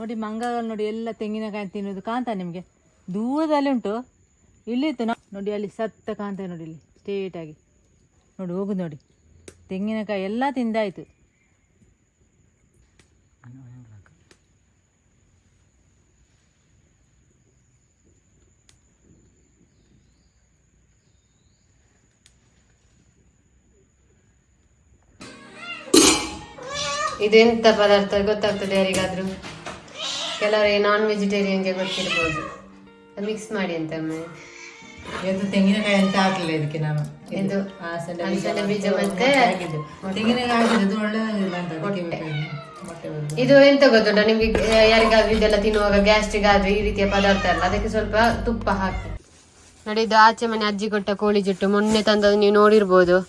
ನೋಡಿ ಮಂಗಗಳು ನೋಡಿ ಎಲ್ಲ ತೆಂಗಿನಕಾಯಿ ತಿನ್ನೋದು ಕಾಂತ ನಿಮಗೆ? ದೂರದಲ್ಲಿ ಉಂಟು. ಇಲ್ಲಿತ್ತು ನಾ- ನೋಡಿ ಅಲ್ಲಿ ಸತ್ತ ಕಾಂತ ನೋಡಿ ಇಲ್ಲಿ ಸ್ಟೇಟಾಗಿ ನೋಡಿ ಹೋಗುದು ನೋಡಿ. ತೆಂಗಿನಕಾಯಿ ಎಲ್ಲ ತಿಂದಾಯಿತು. ಇದೆಂತ ಪದಾರ್ಥ ಗೊತ್ತಾಗ್ತದೆ ಯಾರಿಗಾದ್ರೂ? ಕೆಲವರಿಗೆ ನಾನ್ ವೆಜಿಟೇರಿಯನ್ಗೆ ಗೊತ್ತಿರ್ಬೋದು ಮಿಕ್ಸ್ ಮಾಡಿ ಅಂತ ತೆಂಗಿನಕಾಯಿ ಅಂತ ಹಾಕ್ಲಿಲ್ಲ ಇದಕ್ಕೆ ನಾನು. ಇದು ಬೀಜ ಮತ್ತೆ ತೆಂಗಿನಕಾಯಿ ಹಾಕಿದ್ದು ಒಳ್ಳೆದಾಗಿಲ್ಲ ಅಂತ. ಇದು ಎಂತ ಗೊತ್ತುಂಟ? ನಿಮ್ಗೆ ಯಾರಿಗಾದ್ರೂ ಇದೆಲ್ಲ ತಿನ್ನುವಾಗ ಗ್ಯಾಸ್ಟ್ರಿಕ್ ಆದ್ರೆ ಈ ರೀತಿಯ ಪದಾರ್ಥ ಅಲ್ಲ. ಅದಕ್ಕೆ ಸ್ವಲ್ಪ ತುಪ್ಪ ಹಾಕಿ. ನೋಡಿ ಇದು ಆಚೆ ಮನೆ ಅಜ್ಜಿ ಕೊಟ್ಟ ಕೋಳಿ ಜುಟ್ಟು. ಮೊನ್ನೆ ತಂದದ್ದು ನೀವು ನೋಡಿರ್ಬೋದು.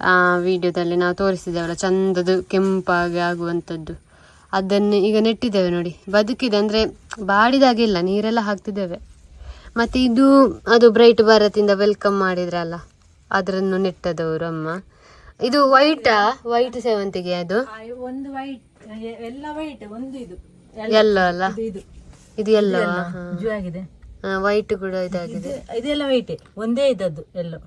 ಆ ವಿಡಿಯೋದಲ್ಲಿ ನಾವು ತೋರಿಸಿದ್ದೇವಲ್ಲ ಚಂದದ್ದು ಕೆಂಪಾಗಿ ಆಗುವಂಥದ್ದು. ಅದನ್ನು ಈಗ ನೆಟ್ಟಿದ್ದೇವೆ ನೋಡಿ. ಬದುಕಿದೆ ಅಂದರೆ ಬಾಡಿದಾಗಿಲ್ಲ ನೀರೆಲ್ಲ ಹಾಕ್ತಿದ್ದೇವೆ. ಮತ್ತು ಇದು ಅದು ಬ್ರೈಟ್ ಭಾರತಿಂದ ವೆಲ್ಕಮ್ ಮಾಡಿದ್ರಲ್ಲ ಅದರನ್ನು ನೆಟ್ಟದವರು ಅಮ್ಮ. ಇದು ವೈಟಾ ವೈಟ್ ಸೇವಂತಿಗೆ ಅದು? ಒಂದು ವೈಟ್ ಎಲ್ಲ ವೈಟ್ ಒಂದು ಇದು. ಎಲ್ಲೋ ಅಲ್ಲ? ಇದು. ಎಲ್ಲೋ ಆಗಿದೆ. ವೈಟ್ ಕೂಡ ಇದಾಗಿದೆ. ಇದು- ಇದೆಲ್ಲ ವೈಟ್ ಒಂದೇ ಇದದ್ದು ಎಲ್ಲೋ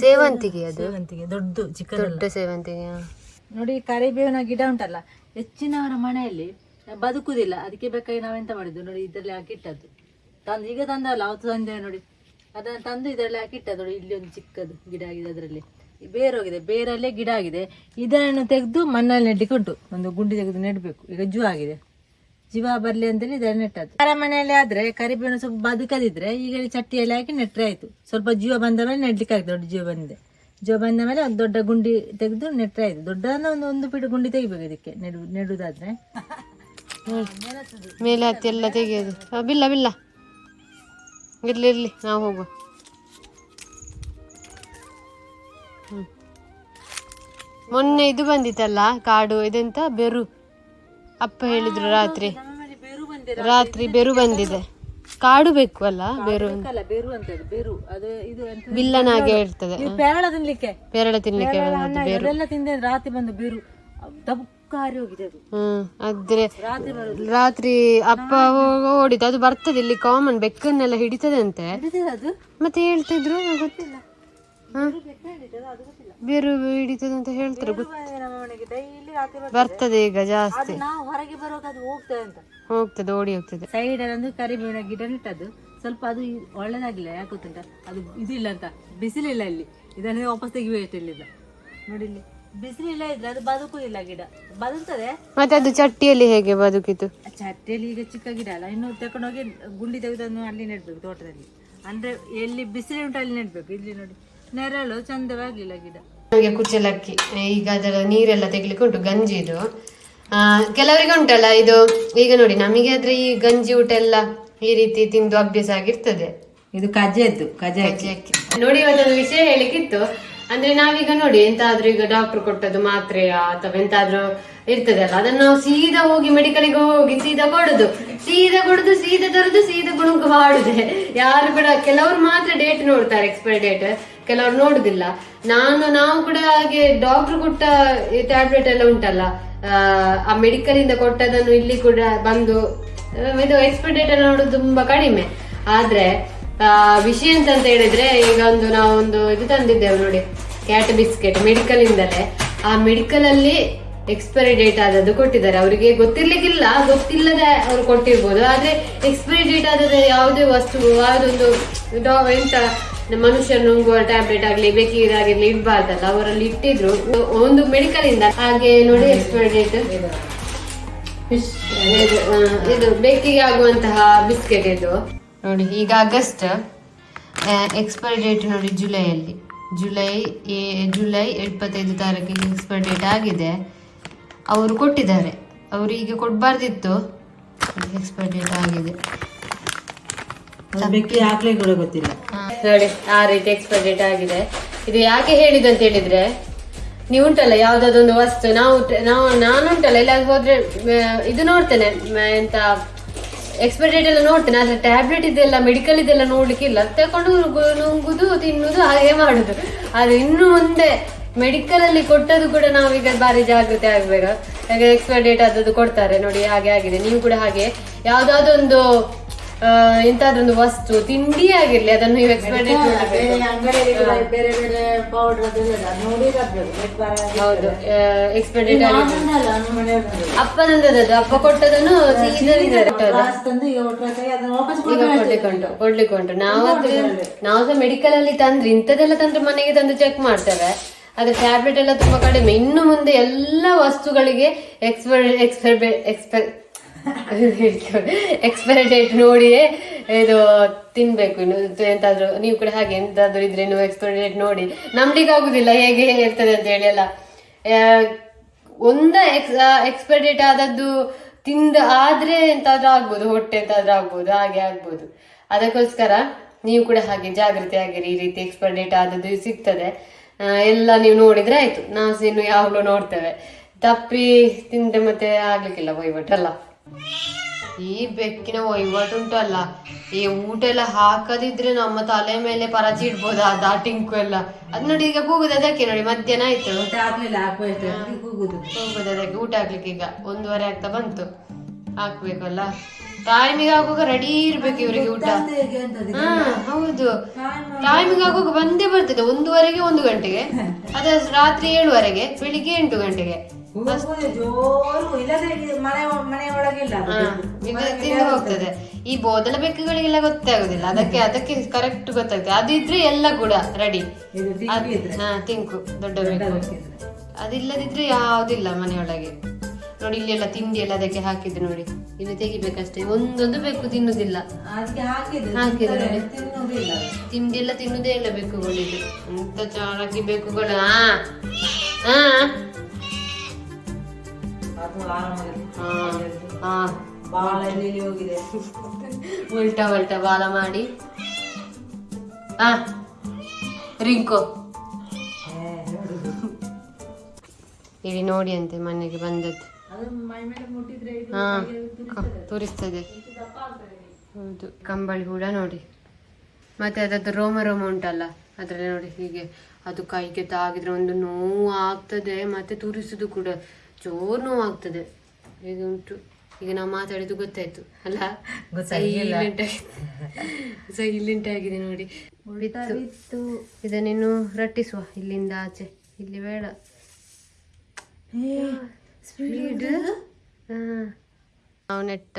ಸೇವಂತಿಗೆ ಅದು? ಸೇವಂತಿಗೆ ದೊಡ್ಡ ಚಿಕ್ಕ ದೊಡ್ಡ ಸೇವಂತಿಗೆ. ನೋಡಿ, ಕರಿಬೇವಿನ ಗಿಡ ಉಂಟಲ್ಲ ಹೆಚ್ಚಿನವರ ಮನೆಯಲ್ಲಿ ಬದುಕುದಿಲ್ಲ ಅದಕ್ಕೆ ಬೇಕಾಗಿ ನಾವೆಂತ ಮಾಡಿದ್ದು? ನೋಡಿ, ಇದರಲ್ಲಿ ಹಾಕಿಟ್ಟದ್ದು ತಂದು, ಈಗ ತಂದಲ್ಲ, ಅವತ್ತು ತಂದೇವೆ ನೋಡಿ. ಅದನ್ನು ತಂದು ಇದರಲ್ಲಿ ಹಾಕಿಟ್ಟದ್ದು ನೋಡಿ, ಇಲ್ಲಿ ಒಂದು ಚಿಕ್ಕದು ಗಿಡ ಆಗಿದೆ ಅದರಲ್ಲಿ. ಬೇರೋಗಿದೆ ಬೇರಲ್ಲೇ ಗಿಡ ಆಗಿದೆ. ಇದನ್ನು ತೆಗೆದು ಮಣ್ಣಲ್ಲಿ ನೆಡ್ಲಿಕ್ಕೆ ಉಂಟು. ಒಂದು ಗುಂಡಿ ತೆಗೆದು ನೆಡಬೇಕು. ಈಗ ಜೂ ಆಗಿದೆ. ಜೀವ ಬರ್ಲಿ ಅಂತೇಳಿ ಇದನ್ನು ನೆಟ್ಟದ್ದು. ಯಾರ ಮನೆಯಲ್ಲಿ ಆದ್ರೆ ಕರಿಬೇವಿನ ಸ್ವಲ್ಪ ಬದುಕದಿದ್ರೆ ಈಗ ಚಟ್ಟಿಯಲ್ಲಿ ಹಾಕಿ ನೆಟ್ಟರೆ ಆಯ್ತು. ಸ್ವಲ್ಪ ಜೀವ ಬಂದ ಮೇಲೆ ನೆಡ್ಲಿಕ್ಕೆ ಆಗ್ತದೆ. ದೊಡ್ಡ ಜೀವ ಬಂದಿದೆ. ಜೀವ ಬಂದ ಮೇಲೆ ಒಂದು ದೊಡ್ಡ ಗುಂಡಿ ತೆಗೆದು ನೆಟ್ಟರೆ ಆಯ್ತು ದೊಡ್ಡ ಒಂದು ಒಂದು ಪೀಠ ಗುಂಡಿ ತೆಗಿಬೇಕು ಇದಕ್ಕೆ ನೆಡು ನೆಡುವುದಾದ್ರೆ ಮೇಲೆ ಹತ್ತಿ ಎಲ್ಲ ತೆಗೆಯೋದು. ಬಿಲ್ಲ ಬಿಲ್ಲ. ಇರ್ಲಿ ಇರ್ಲಿ. ನಾವು ಹೋಗುವ. ಮೊನ್ನೆ ಇದು ಬಂದಿತ್ತಲ್ಲ ಕಾಡು ಇದೆಂತ? ಬೆರು. ಅಪ್ಪ ಹೇಳಿದ್ರು ರಾತ್ರಿ. ರಾತ್ರಿ ಬೆರು ಬಂದಿದೆ. ಕಾಡು ಬೇಕು ಅಲ್ಲ ಬೆರು ವಿಲ್ಲನ ಹಾಗೆ ಅದು ಇದು ಎಂತ ಬಿಲ್ಲನಾಗೆ ಹೇಳ್ತದೆ. ಇದು ಪೇರಳ ತಿನ್ಲಿಕ್ಕೆ. ಪೇರಳ ತಿನ್ಲಿಕ್ಕೆ ಬಂದದ್ದು ಬೇರು. ಅದೆಲ್ಲ ತಿಂದೆ ರಾತ್ರಿ ಬಂದು ಬೇರು. ದಬ್ಕಾರಿ ಹೋಗಿದೆ ಅದು. ಹ್ಮ್ ಆದ್ರೆ ರಾತ್ರಿ ಬರೋದು ರಾತ್ರಿ ಅಪ್ಪ ಓಡಿದ್ದು ಅದು ಬರ್ತದೆ ಇಲ್ಲಿ ಕಾಮನ್ ಬೆಕ್ಕನ್ನೆಲ್ಲ ಹಿಡಿತದೆ ಅಂತೆ ಹಿಡಿದಿದೆ ಅದು? ಮತ್ತೆ ಹೇಳ್ತಿದ್ರು ನಂಗ್ ಗೊತ್ತಿಲ್ಲ? ಬೇರು ಹಿಡಿತದೆ ಅಂತ ಹೇಳ್ತಾರೆ? ಬರ್ತದೆ ಈಗ ಜಾಸ್ತಿ. ನಾವು ಹೊರಗೆ ಬರುವಾಗ ಅದು ಹೋಗ್ತದೆ ಅಂತ ಹೋಗ್ತದೆ ಓಡಿ ಹೋಗ್ತದೆ. ಸೈಡ್ ಅಲ್ಲಿ ಒಂದು ಕರಿಬೇವಿನ ಗಿಡ ನೆಟ್ಟದ್ದು ಸ್ವಲ್ಪ ಅದು ಒಳ್ಳೇದಾಗಿಲ್ಲ ಯಾಕೆ ಗೊತ್ತುಂಟ? ಅದು ಇದಿಲ್ಲ ಅಂತ. ಬಿಸಿಲಿಲ್ಲ ಇಲ್ಲಿ. ಇದನ್ನೇ ವಾಪಸ್ ತೆಗಿಬೇಕು ಇಲ್ಲಿಂದ ನೋಡಿ ಇಲ್ಲಿ. ಬಿಸಿಲಿಲ್ಲ ಇದ್ರೆ ಅದು ಬದುಕುದಿಲ್ಲ ಗಿಡ. ಬದುಕ್ತದೆ. ಮತ್ತೆ ಅದು ಚಟ್ಟಿಯಲ್ಲಿ ಹೇಗೆ ಬದುಕಿತು? ಚಟ್ಟಿಯಲ್ಲಿ ಚಟ್ಟೆಯಲ್ಲಿ ಈಗ ಚಿಕ್ಕ ಗಿಡ ಅಲ್ಲ. ಇನ್ನು ತಕೊಂಡೋಗಿ ಗುಂಡಿ ತೆಗೆದನ್ನು ಅಲ್ಲಿ ನೆಡ್ಬೇಕು ತೋಟದಲ್ಲಿ. ಅಂದ್ರೆ ಎಲ್ಲಿ ಬಿಸಿಲು ಉಂಟು ಅಲ್ಲಿ ನೆಡ್ಬೇಕು. ಇಲ್ಲಿ ನೋಡಿ. ನೆರಳು ಚಂದವಾಗಿಲ್ಲ ಗಿಡ ನಮಗೆ ಕುಚಲಕ್ಕಿ ಈಗ ಅದರ ನೀರೆಲ್ಲ ತೆಗಿಲಿಕ್ಕೆ ಉಂಟು ಗಂಜಿ ಇದು. ಆ, ಕೆಲವರಿಗೆ ಉಂಟಲ್ಲ ಇದು ಈಗ ನೋಡಿ ನಮಗೆ ಆದ್ರೆ ಈ ಗಂಜಿ ಊಟ ಎಲ್ಲ ಈ ರೀತಿ ತಿಂದು ಅಭ್ಯಾಸ ಆಗಿರ್ತದೆ. ಇದು ಕಜೆದ್ದು ಅಕ್ಕಿ. ನೋಡಿ ಇವತ್ತೊಂದು ವಿಷಯ ಹೇಳಿಕ್ಕಿತ್ತು. ಅಂದ್ರೆ ನಾವೀಗ ನೋಡಿ ಎಂತಾದ್ರೂ ಈಗ ಡಾಕ್ಟರ್ ಕೊಟ್ಟದ್ದು ಮಾತ್ರೆಯ ಅಥವಾ ಎಂತಾದ್ರೂ ಇರ್ತದಲ್ಲ ಅದನ್ನ ನಾವು ಸೀದಾ ಹೋಗಿ ಮೆಡಿಕಲ್ಗೆ ಹೋಗಿ ಸೀದಾ ಕೊಡುದು. ಸೀದಾ ಕೊಡುದು ಸೀದಾ ತರುದು ಸೀದಾ ಗುಣಗು ಮಾಡುದೆ ಯಾರು ಕೂಡ ಕೆಲವರು ಮಾತ್ರ ಡೇಟ್ ನೋಡ್ತಾರೆ ಎಕ್ಸ್ಪೈರಿ ಡೇಟ್ ಕೆಲವರು ನೋಡುದಿಲ್ಲ. ನಾನು ನಾವು ಕೂಡ ಹಾಗೆ ಡಾಕ್ಟರ್ ಕೊಟ್ಟ ಟ್ಯಾಬ್ಲೆಟ್ ಎಲ್ಲ ಉಂಟಲ್ಲ. ಆ, ಮೆಡಿಕಲ್ ಇಂದ ಕೊಟ್ಟದನ್ನು ಇಲ್ಲಿ ಕೂಡ ಬಂದು ಇದು ಎಕ್ಸ್ಪೈರಿ ಡೇಟ್ ಎಲ್ಲ ನೋಡೋದು ತುಂಬಾ ಕಡಿಮೆ. ಆದ್ರೆ ಆ, ವಿಷಯ ಎಂತ ಅಂತ ಹೇಳಿದ್ರೆ ಈಗ ಒಂದು ನಾವು ಒಂದು ಇದು ತಂದಿದ್ದೇವೆ ನೋಡಿ ಕ್ಯಾಟ್ ಬಿಸ್ಕೆಟ್ ಮೆಡಿಕಲ್ ಇಂದಲೇ. ಆ ಮೆಡಿಕಲ್ ಅಲ್ಲಿ ಎಕ್ಸ್ಪೈರಿ ಡೇಟ್ ಆದದ್ದು ಕೊಟ್ಟಿದ್ದಾರೆ. ಅವರಿಗೆ ಗೊತ್ತಿರ್ಲಿಕ್ಕಿಲ್ಲ ಗೊತ್ತಿಲ್ಲದೆ ಅವ್ರು ಕೊಟ್ಟಿರ್ಬೋದು. ಆದ್ರೆ ಎಕ್ಸ್ಪೈರಿ ಡೇಟ್ ಆದದ ಯಾವುದೇ ವಸ್ತು ಯಾವುದೊಂದು ಡಾ- ಎಂತ ಮನುಷ್ಯ ನುಂಗುವ ಟ್ಯಾಬ್ಲೆಟ್ ಆಗ್ಲಿ ಬೇಕಿರಾಗಿರ್ಲಿ ಇಡ್ಬಾರ್ದಲ್ಲ. ಅವರಲ್ಲಿ ಇಟ್ಟಿದ್ರು. ಒಂದು ಮೆಡಿಕಲ್ ಇಂದ ಹಾಗೆ ನೋಡಿ ಎಕ್ಸ್ಪೈರಿ ಡೇಟ್ ಇದು ಬೇಕಿಗೆ ಆಗುವಂತಹ ಬಿಸ್ಕೆಟ್ ಇದು. ನೋಡಿ, ಈಗ ಆಗಸ್ಟ್ ಎಕ್ಸ್ಪೈರಿ ಡೇಟ್ ನೋಡಿ ಜುಲೈಯಲ್ಲಿ. ಜುಲೈ ಜುಲೈ ಇಪ್ಪತ್ತೈದು ತಾರೀಕಿಗೆ ಎಕ್ಸ್ಪೈರಿ ಡೇಟ್ ಆಗಿದೆ. ಅವರು ಕೊಟ್ಟಿದ್ದಾರೆ. ಅವರು ಈಗ ಕೊಡಬಾರ್ದಿತ್ತು ಎಕ್ಸ್ಪೈರಿ ಡೇಟ್ ಆಗಿದೆ. ಬೆಕ್ಕಿ ಆಗ್ಲೇ ಕೂಡ ಗೊತ್ತಿಲ್ಲ. ನೋಡಿ, ಆ ರೀತಿ ಎಕ್ಸ್ಪೈರಿ ಡೇಟ್ ಆಗಿದೆ. ಇದು ಯಾಕೆ ಹೇಳಿದ್ದು ಅಂತ ಹೇಳಿದ್ರೆ ನೀವು ಉಂಟಲ್ಲ ಯಾವ್ದಾದೊಂದು ವಸ್ತು, ನಾವು ನಾವು ನಾನು ಉಂಟಲ್ಲ ಇಲ್ಲ ಹೋದ್ರೆ ಇದು ನೋಡ್ತೇನೆ ಎಂತ ಎಕ್ಸ್ಪೈರಿ ಎಲ್ಲ ನೋಡ್ತೇನೆ, ಆದ್ರೆ ಟ್ಯಾಬ್ಲೆಟ್ ಇದೆಲ್ಲ ಮೆಡಿಕಲ್ ಇದೆಲ್ಲ ನೋಡ್ಲಿಕ್ಕಿಲ್ಲ ತಕೊಂಡು ನುಗ್ಗು- ನುಂಗುದು, ತಿನ್ನುದು, ಹಾಗೆ ಮಾಡುದು. ಆದ್ರೆ ಇನ್ನು ಮುಂದೆ ಮೆಡಿಕಲ್ ಅಲ್ಲಿ ಕೊಟ್ಟದ್ದು ಕೂಡ ನಾವೀಗ ಬಾರಿ ಜಾಗೃತಿ ಆಗ್ಬೇಕು. ಹಾಗೆ ಎಕ್ಸ್ಪೈರ್ ಡೇಟ್ ಆದದ್ದು ಕೊಡ್ತಾರೆ. ನೋಡಿ, ಹಾಗೆ ಆಗಿದೆ. ನೀವು ಕೂಡ ಹಾಗೆ. ಯಾವ್ದಾದೊಂದು ಇಂಥದ್ದೊಂದು ವಸ್ತು ತಿಂಡಿ ಆಗಿರ್ಲಿ ಅದನ್ನು ನೀವು ಎಕ್ಸ್ಪೈರ್ ಡೇಟ್ ಬೇರೆ ಬೇರೆ ಬೇರೆ ಪೌಡರ್. ಹೌದು ಡೇಟ್ ಅಪ್ಪನಂದದ್ದು ಅಪ್ಪ ಕೊಟ್ಟದನ್ನು ಕೊಡ್ಲಿಕ್ಕೆ ಉಂಟು ಕೊಡ್ಲಿಕ್ಕುಂಟು ಕೊಡ್ಲಿಕ್ಕುಂಟು. ನಾವಾದ್ರೆ ನಾವು ಸಹ ಮೆಡಿಕಲ್ ಅಲ್ಲಿ ತಂದ್ರೆ ಇಂಥದೆಲ್ಲ ತಂದ್ರೆ ಮನೆಗೆ ತಂದು ಚೆಕ್ ಮಾಡ್ತೇವೆ. ಅದು ಟ್ಯಾಬ್ಲೆಟ್ ಎಲ್ಲ ತುಂಬಾ ಕಡಿಮೆ. ಇನ್ನು ಮುಂದೆ ಎಲ್ಲ ವಸ್ತುಗಳಿಗೆ expire expire expire expiry date ನೋಡಿಯೇ ಇದು ತಿನ್ಬೇಕು ಇನ್ನು. ಎಂತಾದ್ರೂ ನೀವು ಕೂಡ ಹಾಗೆ ಎಂತಾದ್ರೂ ಇದ್ರೆ ನೀವು ಎಕ್ಸ್ಪೈರಿ ಡೇಟ್ ನೋಡಿ. ನಂಬಲಿಕ್ಕೆ ಆಗುದಿಲ್ಲ, ಹೇಗೆ ಇರ್ತದೆ ಅಂತ ಹೇಳಿ ಎಲ್ಲ ಒಂದ ಎಕ್ಸ್ ಎಕ್ಸ್ಪೈರಿ ಡೇಟ್ ಆದದ್ದು ತಿಂದ ಆದ್ರೆ ಎಂತಾದ್ರೂ ಆಗ್ಬೋದು, ಹೊಟ್ಟೆ ಎಂತಾದ್ರೂ ಆಗ್ಬೋದು, ಹಾಗೆ ಆಗ್ಬೋದು. ಅದಕ್ಕೋಸ್ಕರ ನೀವು ಕೂಡ ಹಾಗೆ ಜಾಗೃತಿ ಆಗಿರಿ ಈ ರೀತಿ ಎಕ್ಸ್ಪೈರಿ ಡೇಟ್ ಆದದ್ದು ಸಿಗ್ತದೆ. ಎಲ್ಲ ನೀವು ನೋಡಿದ್ರೆ ಆಯ್ತು. ನಾವು ಇನ್ನು ಯಾವಾಗಲೂ ನೋಡ್ತೇವೆ. ತಪ್ಪಿ ತಿಂದೆ ಮತ್ತೆ ಆಗ್ಲಿಕ್ಕಿಲ್ಲ ವಹಿವಾಟಲ್ಲ ಈ ಬೆಕ್ಕಿನ ವಹಿವಾಟು ಉಂಟಲ್ಲ ಈ ಊಟ ಎಲ್ಲ ಹಾಕದಿದ್ರೆ ನಮ್ಮ ತಲೆ ಮೇಲೆ ಪರಚಿ ಇಡ್ಬೋದು ಆ ದಾಟಿಂಕು ಎಲ್ಲ. ಅದ್ ನೋಡಿ ಈಗ ಕೂಗುದು ಅದಕ್ಕೆ ನೋಡಿ ಮಧ್ಯಾಹ್ನ ಆಯ್ತು. ಊಟ ಆಗ್ಲಿಲ್ಲ ಹಾಕ್ಬೇಕು. ಅಂತ ಕೂಗುದು. ಅದಕ್ಕೆ ಊಟ ಹಾಕ್ಲಿಕ್ಕೆ ಈಗ ಒಂದೂವರೆ ಆಗ್ತಾ ಬಂತು. ಹಾಕ್ಬೇಕಲ್ಲ. ಟೈಮಿಗೆ ಆಗುವಾಗ ರೆಡಿ ಇರ್ಬೇಕು ಇವರಿಗೆ ಊಟ. ಹಾ ಹೌದು. ಟೈಮಿಗೆ ಆಗುವಾಗ ಬಂದೇ ಬರ್ತದೆ ಒಂದೂವರೆಗೆ ಒಂದು ಗಂಟೆಗೆ. ಅದ ರಾತ್ರಿ ಏಳುವರೆಗೆ ಬೆಳಿಗ್ಗೆ ಎಂಟು ಗಂಟೆಗೆ. ಜೋರು ಇಲ್ಲದ್ರೆ ಮನೆ ಮನೆ ಒಳಗಿಲ್ಲ ಅದು. ಹಾ, ಈಗ ತಿಂದು ಹೋಗ್ತದೆ. ಈ ಬೋದಲ ಬೆಕ್ಕುಗಳಿಗೆಲ್ಲ ಗೊತ್ತೇ ಆಗುದಿಲ್ಲ. ಅದಕ್ಕೆ ಅದಕ್ಕೆ ಕರೆಕ್ಟ್ ಗೊತ್ತಾಗ್ತದೆ. ಅದಿದ್ರೆ ಎಲ್ಲ ಕೂಡ ರೆಡಿ ಇದು ತಿಂಡಿ ಇದ್ರೆ. ಹಾ ತಿಂಕು ದೊಡ್ಡ ಬೆಕ್ಕು. ಅದಿಲ್ಲದಿದ್ರೆ ಯಾವುದಿಲ್ಲ ಮನೆಯೊಳಗೆ. ನೋಡಿ ಇಲ್ಲಿ ಎಲ್ಲ ತಿಂಡಿ ಎಲ್ಲ ಅದಕ್ಕೆ ಹಾಕಿದ್ರು ನೋಡಿ. ಇಲ್ಲಿ ತೆಗಿಬೇಕಷ್ಟೇ. ಒಂದೊಂದು ಬೇಕು ತಿನ್ನುದಿಲ್ಲ. ಅದಕ್ಕೆ. ತಿನ್ನುವುದಿಲ್ಲ. ಅದು. ತಿಂಡಿ ಎಲ್ಲ ತಿನ್ನುದೇ ಇಲ್ಲ ಬೆಕ್ಕುಗಳಿದು ಎಂತ ಚಾಣಕಿ ಬೆಕ್ಕುಗಳು ಹಾ ಹಾ ಹೋಗಿದೆ. ಉಲ್ಟಾ ಉಲ್ಟಾ ಬಾಲ ಮಾಡಿ. ಹಾ. ರಿಂಕು. ಇಲ್ಲಿ ನೋಡಿ ಅಂತೆ ಮನೆಗೆ ಬಂದದ್ದು. ಹಾ. ತೋರಿಸ್ತದೆ. ಹೌದು. ಕಂಬಳಿ ಕೂಡ ನೋಡಿ. ಮತ್ತೆ ಅದ್ರದ್ದು ರೋಮ ರೋಮ ಉಂಟಲ್ಲ ಅದರಲ್ಲಿ ನೋಡಿ ಹೀಗೆ. ಅದು ಕೈಗೆ ತಾಗಿದ್ರೆ ಒಂದು ನೋವು ಆಗ್ತದೆ ಮತ್ತೆ ತುರಿಸುದು ಕೂಡ. ಜೋರ್ ನೋವಾಗ್ತದೆ ಆಗ್ತದೆ. ಹೀಗೆ ಉಂಟು ಈಗ ನಾವು ಮಾತಾಡಿದ್ದು ಗೊತ್ತಾಯ್ತು ಅಲ್ಲ? ಗೊತ್ತಾಗ್ಲಿಲ್ಲ. ಸೈಲೆಂಟ್ ಆಗಿದೆ ನೋಡಿ. ಇದನ್ನಿನ್ನು ರಟ್ಟಿಸುವ ಇಲ್ಲಿಂದ ಆಚೆ. ಇಲ್ಲಿ ಬೇಡ. ಸ್ಪೀಡ್ ನಾವು ನೆಟ್ಟ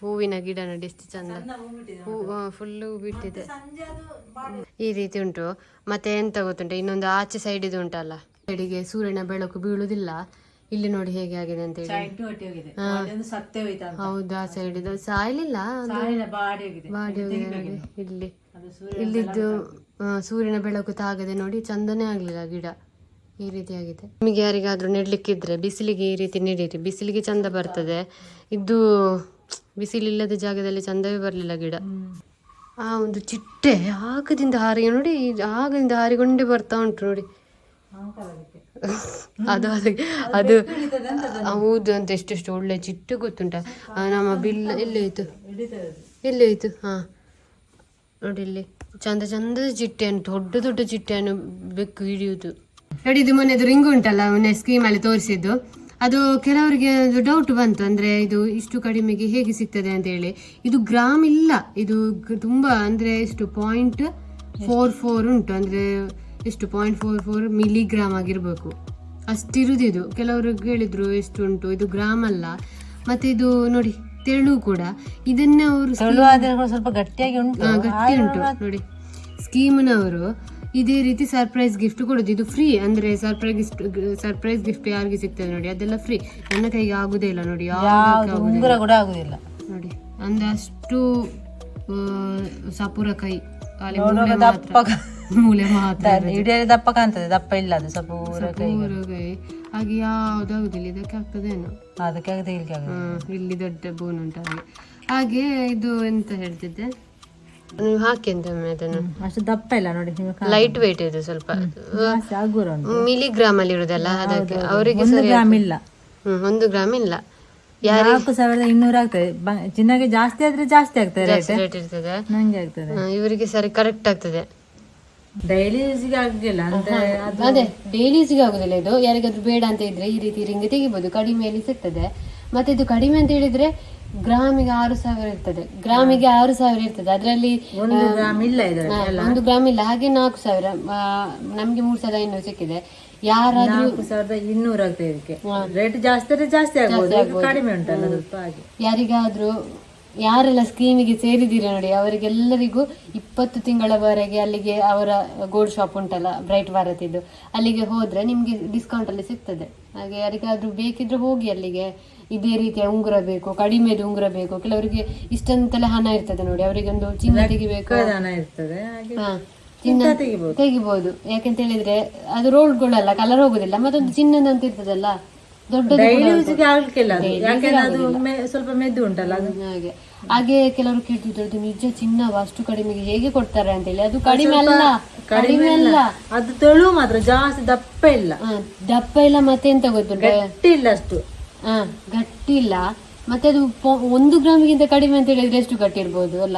ಹೂವಿನ ಗಿಡ ನೋಡಿ ಎಷ್ಟು ಚಂದ ಹೂ ಫುಲ್ಲು ಬಿಟ್ಟಿದೆ. ಈ ರೀತಿ ಉಂಟು. ಮತ್ತೆ ಎಂತ ಗೊತ್ತುಂಟು? ಇನ್ನೊಂದು ಆಚೆ ಸೈಡ್ ಇದು ಉಂಟಲ್ಲ? ಸೈಡಿಗೆ ಸೂರ್ಯನ ಬೆಳಕು ಬೀಳುದಿಲ್ಲ ಇಲ್ಲಿ ನೋಡಿ ಹೇಗೆ ಆಗಿದೆ ಅಂತ ಹೇಳಿ. ಹೌದು ಆ ಸೈಡ್ ಇದು. ಸಾಯ್ಲಿಲ್ಲ ಬಾಡಿ ಹೋಗಿದೆ. ಇಲ್ಲಿ ಇಲ್ಲಿದ್ದು ಸೂರ್ಯನ ಬೆಳಕು ತಾಗದೆ ನೋಡಿ ಚಂದನೇ ಆಗ್ಲಿಲ್ಲ ಗಿಡ. ಈ ರೀತಿ ಆಗಿದೆ. ನಿಮಗೆ ಯಾರಿಗಾದ್ರೂ ನೆಡ್ಲಿಕ್ಕಿದ್ರೆ ಬಿಸಿಲಿಗೆ ಈ ರೀತಿ ನೆಡಿರಿ. ಬಿಸಿಲಿಗೆ ಚಂದ ಬರ್ತದೆ. ಇದು ಬಿಸಿಲಿಲ್ಲದ ಜಾಗದಲ್ಲಿ ಚಂದವೇ ಬರಲಿಲ್ಲ ಗಿಡ. ಆ ಒಂದು ಚಿಟ್ಟೆ ಆಗದಿಂದ ಹಾರಿ ನೋಡಿ ಆಗದಿಂದ ಹಾರಿಗೊಂಡೇ ಬರ್ತಾ ಉಂಟು ನೋಡಿ. ಅದು ಅದು ಅದು ಹೌದು ಅಂತ ಎಷ್ಟೆಷ್ಟು ಒಳ್ಳೆ ಚಿಟ್ಟು ಗೊತ್ತುಂಟ. ನಮ್ಮ ಬಿಲ್ ಎಲ್ಲೋಯ್ತು ಎಲ್ಲೋಯ್ತು ಹಾಂ. ನೋಡಿ ಇಲ್ಲಿ. ಚಂದ ಚಂದ ಚಿಟ್ಟೆಯನ್ನು ದೊಡ್ಡ ದೊಡ್ಡ ಚಿಟ್ಟೆಯನ್ನು ಬೆಕ್ಕು ಹಿಡಿಯುವುದು. ನೋಡಿ ಇದು ಮೊನ್ನೆದು ರಿಂಗ್ ಉಂಟಲ್ಲ ಮೊನ್ನೆ ಸ್ಕೀಮ್ ಅಲ್ಲಿ ತೋರಿಸಿದ್ದು. ಅದು ಕೆಲವರಿಗೆ ಡೌಟ್ ಬಂತು. ಅಂದ್ರೆ ಇದು ಇಷ್ಟು ಕಡಿಮೆಗೆ ಹೇಗೆ ಸಿಗ್ತದೆ ಅಂತ ಹೇಳಿ. ಇದು ಗ್ರಾಮ್ ಇಲ್ಲ. ಇದು ತುಂಬ ತುಂಬಾ ಅಂದ್ರೆ ಎಷ್ಟು ಪಾಯಿಂಟ್ ಫೋರ್ ಫೋರ್ ಉಂಟು. ಅಂದ್ರೆ ಎಷ್ಟು ಪಾಯಿಂಟ್ ಫೋರ್ ಫೋರ್ ಮಿಲಿಗ್ರಾಮ್ ಆಗಿರ್ಬೇಕು. ಅಷ್ಟಿರುದಿದು ಕೆಲವರು ಹೇಳಿದ್ರು ಎಷ್ಟು ಉಂಟು ಇದು ಗ್ರಾಮ್ ಅಲ್ಲ. ಮತ್ತೆ ಇದು ನೋಡಿ ತೆಳು ಕೂಡ. ಇದನ್ನ ಅವರು ಸ್ವಲ್ಪ ಗಟ್ಟಿಯಾಗಿ ಉಂಟು. ಗಟ್ಟಿ ಉಂಟು. ನೋಡಿ ಸ್ಕೀಮ್ನವರು ಇದೇ ರೀತಿ ಸರ್ಪ್ರೈಸ್ ಗಿಫ್ಟ್ ಕೊಡೋದು. ಇದು ಫ್ರೀ ಅಂದ್ರೆ ಸರ್ಪ್ರೈಸ್ ಗಿಫ್ಟ್ ಸರ್ಪ್ರೈಸ್ ಗಿಫ್ಟ್ ಯಾರಿಗೆ ಸಿಗ್ತದೆ ನೋಡಿ ಅದೆಲ್ಲ ಫ್ರೀ ನನ್ನ ಕೈಗೆ ಆಗುದೇ ಇಲ್ಲ ನೋಡಿ. ಉಂಗುರ ಕೂಡ ಆಗುದಿಲ್ಲ. ನೋಡಿ ಅಂದ್ರೆ ಅಷ್ಟು ಸಪುರ ಕೈ ಮೂಲೆ ಮಾತ್ರ ಇಡೀ ದಪ್ಪ ಕಾಣ್ತದೆ ದಪ್ಪ ಇಲ್ಲ ಅದು ಸ್ವಲ್ಪ ಊರ ಕೈ ಸಪುರ ಹಾಗೆ ಯಾವ್ದು ಆಗುದಿಲ್ಲ ಇದಕ್ಕೆ ಆಗ್ತದೇನು ಅದಕ್ಕೆ ಆಗದೆ ಇಲ್ಲಿ ಇಲ್ಲಿ ದೊಡ್ಡ ಬೋನ್ ಉಂಟು ಹಾಗೆ. ಹಾಗೆ ಇದು ಎಂತ ಹೇಳ್ತಿದ್ದೆ? ನೀವು ಹಾಕಿ ಅಂತ ಅದನ್ನು. ಅಷ್ಟು ದಪ್ಪ ಇಲ್ಲ ನೋಡಿ ಲೈಟ್ ವೇಟ್ ಇದೆ ಸ್ವಲ್ಪ. ಮಿಲಿಗ್ರಾಮ್ ಅಲ್ಲಿ ಇರುದಲ್ಲ ಅದಕ್ಕೆ ಅವರಿಗೆ ಗ್ರಾಮ್ ಇಲ್ಲ. ಹ್ಮ್ ಒಂದು ಗ್ರಾಮ್ ಇಲ್ಲ. ನಾಲ್ಕು ಸಾವಿರದ ಇನ್ನೂರು ಆಗ್ತದೆ. ಚಿನ್ನಗೆ ಜಾಸ್ತಿ ಆದ್ರೆ ಜಾಸ್ತಿ ಆಗ್ತದೆ ರೇಟ್ ರೇಟ್ ಇರ್ತದೆ. ನಂಗೆ ಆಗ್ತದೆ. ಇವರಿಗೆ ಸರಿ ಕರೆಕ್ಟ್ ಆಗ್ತದೆ. ಡೈಲಿ ಯೂಸ್ಗೆ ಆಗಿಲ್ಲ ಅಂದ್ರೆ ಅದು ಅದೇ ಡೈಲಿ ಆಗುದಿಲ್ಲ ಇದು. ಯಾರಿಗಾದ್ರೂ ಬೇಡ ಅಂತ ಇದ್ರೆ ಈ ರೀತಿ ರಿಂಗ್ ತೆಗಿಬಹುದು ಕಡಿಮೆಯಲ್ಲಿ ಸಿಗ್ತದೆ. ಮತ್ತೆ ಇದು ಕಡಿಮೆ ಅಂತ ಹೇಳಿದ್ರೆ ಗ್ರಾಮಿಗೆ ಆರು ಸಾವಿರ ಇರ್ತದೆ. ಗ್ರಾಮಿಗೆ ಆರು ಸಾವಿರ ಇರ್ತದೆ. ಅದರಲ್ಲಿ ಒಂದು ಗ್ರಾಮ್ ಇಲ್ಲ ಇದ್ರಲ್ಲಿ ಒಂದು ಗ್ರಾಮ್ ಇಲ್ಲ. ಹಾಗೆ ನಾಲ್ಕು ಸಾವಿರ. ನಮ್ಗೆ ಮೂರು ಸಾವಿರ ಇನ್ನೂರು ಸಿಕ್ಕಿದೆ. ಯಾರಾದ್ರೂ ಸಾವಿರದ ಇನ್ನೂರು ಆಗ್ತದೆ ಇದಕ್ಕೆ. ರೇಟ್ ಜಾಸ್ತಿ ಆದ್ರೆ ಜಾಸ್ತಿ ಆಗ್ಬೋದು. ಈಗ ಕಡಿಮೆ ಉಂಟಲ್ಲ ಸ್ವಲ್ಪ ಹಾಗೆ. ಯಾರಿಗಾದ್ರೂ ಯಾರೆಲ್ಲ ಸ್ಕೀಮಿಗೆ ಸೇರಿದ್ದೀರ ನೋಡಿ ಅವರಿಗೆಲ್ಲರಿಗೂ ಇಪ್ಪತ್ತು ತಿಂಗಳವರೆಗೆ ಅಲ್ಲಿಗೆ ಅವರ ಗೋಲ್ಡ್ ಶಾಪ್ ಉಂಟಲ್ಲ ಬ್ರೈಟ್ ಭಾರತಿದ್ದು ಅಲ್ಲಿಗೆ ಹೋದ್ರೆ ನಿಮ್ಗೆ ಡಿಸ್ಕೌಂಟ್ ಅಲ್ಲಿ ಸಿಗ್ತದೆ. ಹಾಗೆ ಯಾರಿಗಾದ್ರೂ ಬೇಕಿದ್ರೆ ಹೋಗಿ ಅಲ್ಲಿಗೆ. ಇದೇ ರೀತಿಯ ಉಂಗುರ ಬೇಕು ಕಡಿಮೆದು ಉಂಗುರ ಬೇಕು. ಕೆಲವರಿಗೆ ಇಷ್ಟಂತೆಲ್ಲ ಹಣ ಇರ್ತದೆ ನೋಡಿ ಅವರಿಗೆ ಒಂದು ಚಿನ್ನ ತೆಗಿಬೇಕು. ಹಣ ಇರ್ತದೆ ಚಿನ್ನ ತೆಗಿಬಹುದು ಯಾಕೆಂತ ಹೇಳಿದ್ರೆ ಅದು ರೋಲ್ಗಳಲ್ಲ ಕಲರ್ ಹೋಗುದಿಲ್ಲ ಮತ್ತೊಂದು ಚಿನ್ನದಂತ ಇರ್ತದಲ್ಲ. ಡೈಲಿ ಯೂಸ್ಗೆ ಆಗ್ಲಿಕ್ಕಿಲ್ಲ ಅದು. ಯಾಕಂದ್ರೆ ಅದು ಮೆ- ಸ್ವಲ್ಪ ಮೆದ್ದು ಉಂಟಲ್ಲ ಅದು. ಹಾಗೆ. ಹಾಗೆ ಕೆಲವರು ಕೇಳ್ತಿದ್ರು ನಿಜ ಚಿನ್ನವ? ಅಷ್ಟು ಕಡಿಮೆಗೆ ಹೇಗೆ ಕೊಡ್ತಾರೆ? ಅಂತ ಹೇಳಿ. ಅದು ಕಡಿಮೆ ಅಲ್ಲ ಕಡಿಮೆ ಅಲ್ಲ. ಅದು ತೆಳು ಮಾತ್ರ ಜಾಸ್ತಿ ದಪ್ಪ ಇಲ್ಲ. ಹ, ದಪ್ಪ ಇಲ್ಲ ಮತ್ತೆ ಎಂತ ಗೊತ್ತು ಗಟ್ಟಿ ಇಲ್ಲ ಅಷ್ಟು. ಹ ಗಟ್ಟಿ ಇಲ್ಲ. ಮತ್ತೆ ಅದು ಪೊ- ಒಂದು ಗ್ರಾಮಿಗಿಂತ ಕಡಿಮೆ ಅಂತ ಹೇಳಿದ್ರೆ ಎಷ್ಟು ಗಟ್ಟಿ ಇರ್ಬೋದು ಅಲ್ಲ?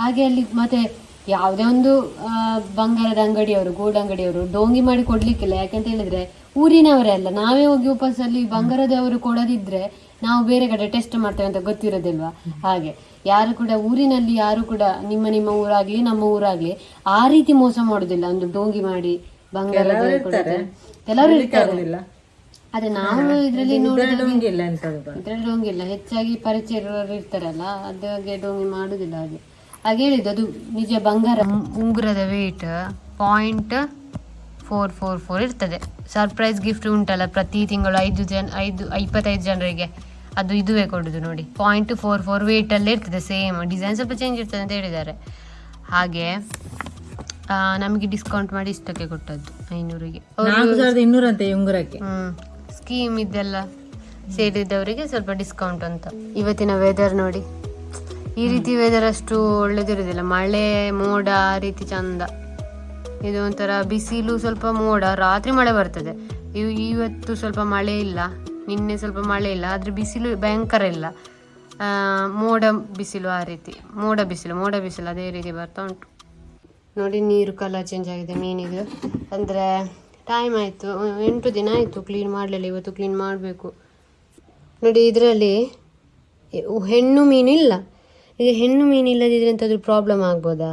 ಹಾಗೆ ಅಲ್ಲಿ ಮತ್ತೆ ಯಾವುದೇ ಒಂದು ಆ, ಬಂಗಾರದ ಅಂಗಡಿಯವರು ಗೋಲ್ಡ್ ಅಂಗಡಿಯವರು ಡೋಂಗಿ ಮಾಡಿ ಕೊಡ್ಲಿಕ್ಕಿಲ್ಲ. ಯಾಕಂತ ಹೇಳಿದ್ರೆ ಊರಿನವರೇ ಅಲ್ಲ ನಾವೇ ಹೋಗಿ ವಾಪಸ್ಸಲ್ಲಿ ಬಂಗಾರದವರು ಕೊಡದಿದ್ರೆ ನಾವು ಬೇರೆ ಕಡೆ ಟೆಸ್ಟ್ ಮಾಡ್ತೇವೆ ಅಂತ ಗೊತ್ತಿರೋದಿಲ್ವಾ? ಹಾಗೆ. ಯಾರು ಕೂಡ ಊರಿನಲ್ಲಿ ಯಾರು ಕೂಡ ನಿಮ್ಮ ನಿಮ್ಮ ಊರಾಗ್ಲಿ ನಮ್ಮ ಊರಾಗ್ಲಿ ಆ ರೀತಿ ಮೋಸ ಮಾಡುದಿಲ್ಲ. ಒಂದು ಡೋಂಗಿ ಮಾಡಿ ಬಂಗಾರದ ಅದೇ ಕೆಲವರು ನಾವು ಇದರಲ್ಲಿ ಇದ್ರಲ್ಲಿ ಡೋಂಗಿಲ್ಲ ಹೆಚ್ಚಾಗಿ ಪರಿಚಯ ಇರೋರು ಇರ್ತಾರಲ್ಲ ಅದಾಗೆ ಡೋಂಗಿ ಮಾಡುದಿಲ್ಲ ಹಾಗೆ. ಹಾಗೆ ಹೇಳಿದ್ದು ಅದು ನಿಜ ಬಂಗಾರ. ಉಂಗುರದ weight point four four four ಇರ್ತದೆ. ಸರ್ಪ್ರೈಸ್ ಗಿಫ್ಟ್ ಉಂಟಲ್ಲ ಪ್ರತಿ ತಿಂಗಳು ಐದು ಜನ ಐದು ಇಪ್ಪತ್ತೈದು ಜನರಿಗೆ. ಅದು ಇದುವೇ ಕೊಡುದು ನೋಡಿ. ಪಾಯಿಂಟ್ ಫೋರ್ ಫೋರ್ ವೇಟಲ್ಲೇ ಇರ್ತದೆ ಸೇಮ್ ಡಿಸೈನ್ ಸ್ವಲ್ಪ ಚೇಂಜ್ ಇರ್ತದೆ ಅಂತ ಹೇಳಿದ್ದಾರೆ. ಹಾಗೆ ನಮಗೆ ಡಿಸ್ಕೌಂಟ್ ಮಾಡಿ ಇಷ್ಟಕ್ಕೆ ಕೊಟ್ಟದ್ದು ಐನೂರಿಗೆ. ಉಂಗುರಕ್ಕೆ. ಹ್ಮ್ ಸ್ಕೀಮ್ ಇದೆಲ್ಲ ಸೇರಿದವರಿಗೆ ಸ್ವಲ್ಪ ಡಿಸ್ಕೌಂಟ್ ಅಂತ. ಇವತ್ತಿನ ವೆದರ್ ನೋಡಿ. ಈ ರೀತಿ ವೆದರ್ ಅಷ್ಟು ಒಳ್ಳೇದಿರೋದಿಲ್ಲ ಮಳೆ ಮೋಡ ಆ ರೀತಿ ಚಂದ. ಇದು ಒಂಥರ ಬಿಸಿಲು ಸ್ವಲ್ಪ ಮೋಡ, ರಾತ್ರಿ ಮಳೆ ಬರ್ತದೆ. ಇವು ಇವತ್ತು ಸ್ವಲ್ಪ ಮಳೆ ಇಲ್ಲ, ನಿನ್ನೆ ಸ್ವಲ್ಪ ಮಳೆ ಇಲ್ಲ, ಆದರೆ ಬಿಸಿಲು ಭಯಂಕರ ಇಲ್ಲ. ಮೋಡ ಬಿಸಿಲು ಆ ರೀತಿ, ಮೋಡ ಬಿಸಿಲು ಮೋಡ ಬಿಸಿಲು ಅದೇ ರೀತಿ ಬರ್ತಾ ಉಂಟು. ನೋಡಿ, ನೀರು ಕಲರ್ ಚೇಂಜ್ ಆಗಿದೆ, ಮೀನಿದು. ಅಂದರೆ ಟೈಮ್ ಆಯಿತು, ಎಂಟು ದಿನ ಆಯಿತು ಕ್ಲೀನ್ ಮಾಡಲಿಲ್ಲ, ಇವತ್ತು ಕ್ಲೀನ್ ಮಾಡಬೇಕು. ನೋಡಿ, ಇದರಲ್ಲಿ ಹೆಣ್ಣು ಮೀನಿಲ್ಲ. ಈಗ ಹೆಣ್ಣು ಮೀನಿಲ್ಲದಿದ್ರೆ ಎಂಥಾದ್ರೂ ಪ್ರಾಬ್ಲಮ್ ಆಗ್ಬೋದಾ?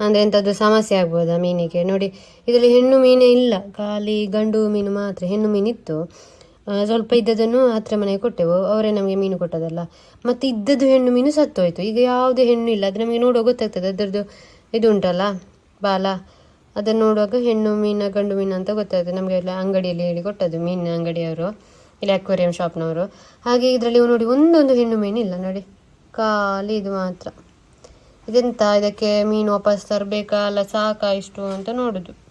ಅಂದರೆ ಎಂಥದ್ದು ಸಮಸ್ಯೆ ಆಗ್ಬೋದಾ ಮೀನಿಗೆ? ನೋಡಿ ಇದರಲ್ಲಿ ಹೆಣ್ಣು ಮೀನೇ ಇಲ್ಲ. ಖಾಲಿ ಗಂಡು ಮೀನು ಮಾತ್ರ ಹೆಣ್ಣು ಮೀನಿತ್ತು ಆ, ಸ್ವಲ್ಪ ಇದ್ದದನ್ನು ಹತ್ತಿರ ಮನೆಗೆ ಕೊಟ್ಟೆವು. ಅವರೇ ನಮಗೆ ಮೀನು ಕೊಟ್ಟದಲ್ಲ. ಮತ್ತು ಇದ್ದದ್ದು ಹೆಣ್ಣು ಮೀನು ಸತ್ತೋಯ್ತು. ಈಗ ಯಾವುದೇ ಹೆಣ್ಣು ಇಲ್ಲ. ಅದು ನಮಗೆ ನೋಡುವಾಗ ಗೊತ್ತಾಗ್ತದೆ. ಅದರದ್ದು ಇದು ಉಂಟಲ್ಲ ಬಾಲ. ಅದನ್ನು ನೋಡುವಾಗ ಹೆಣ್ಣು ಮೀನ ಗಂಡು ಮೀನು ಅಂತ ಗೊತ್ತಾಗ್ತದೆ. ನಮಗೆ ಎಲ್ಲ ಅಂಗಡಿಯಲ್ಲಿ ಹೇಳಿ ಕೊಟ್ಟದ್ದು ಮೀನಿನ ಅಂಗಡಿಯವರು ಇಲ್ಲಿ ಅಕ್ವೇರಿಯಂ ಶಾಪ್ನವರು ಹಾಗೆ ಇದರಲ್ಲಿ ನೋಡಿ ಒಂದೊಂದು ಹೆಣ್ಣು ಮೀನು ಇಲ್ಲ. ನೋಡಿ ಖಾಲಿ ಇದು ಮಾತ್ರ. ಇದೆಂತ? ಇದಕ್ಕೆ ಮೀನು ವಾಪಸ್ ತರಬೇಕಾ? ಅಲ್ಲ ಸಾಕಾ ಇಷ್ಟು ಅಂತ ನೋಡುದು.